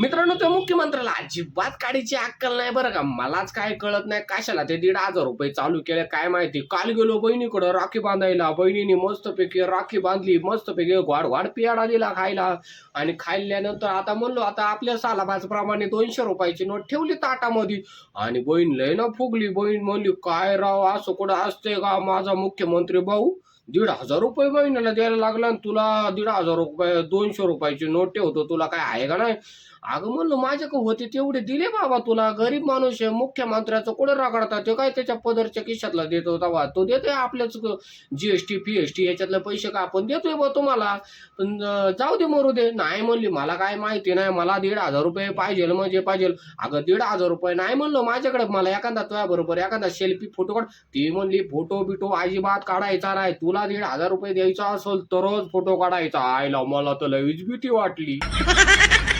मित्रांनो त्या मुख्यमंत्र्याला अजिबात काढीची अक्कल नाही बरं का. मलाच काय कळत नाही. कशाला ते दीड हजार रुपये चालू केले काय माहिती? काल गेलो बहिणीकडं राखी बांधायला. बहिणीने मस्तपैकी राखी बांधली मस्तपैकी घोड घोड पियाडा दिला खायला. आणि खाल्ल्यानंतर आता म्हणलो आता आपल्या सालाबाजप्रमाणे दोनशे रुपयाची नोट ठेवली ताटामध्ये. आणि बहीण लय ना फुगली. बहीण म्हणली काय राव असं कुठं असते का माझा मुख्यमंत्री भाऊ? दीड हजार रुपये महिन्याला द्यायला लागला आणि तुला दीड हजार रुपये दोनशे रुपयाची नोट ठेवतो. तुला काय आहे का नाही? अगं म्हणलं माझ्याकडे होते तेवढे दिले बाबा तुला. गरीब माणूस आहे मुख्यमंत्र्याचं कुठे रगडतात ते काय त्याच्या पदरच्या खिशातला देतो तेव्हा तो देतोय आपल्याच जीएसटी टी याच्यातले पैसे का आपण देतोय बा तुम्हाला? पण जाऊ दे मरू दे. नाही म्हणली मला काय माहिती नाही. मला दीड हजार रुपये पाहिजे म्हणजे पाहिजे. अगं दीड हजार रुपये नाही म्हणलं. माझ्याकडे मला एखादा तुझ्या बरोबर एखादा सेल्फी फोटो काढ. ती म्हणली फोटो बिटो अजिबात काढायचा नाही. तुला दीड हजार रुपये द्यायचा असेल तरच फोटो काढायचा. आयला मला तर लईच भीती वाटली.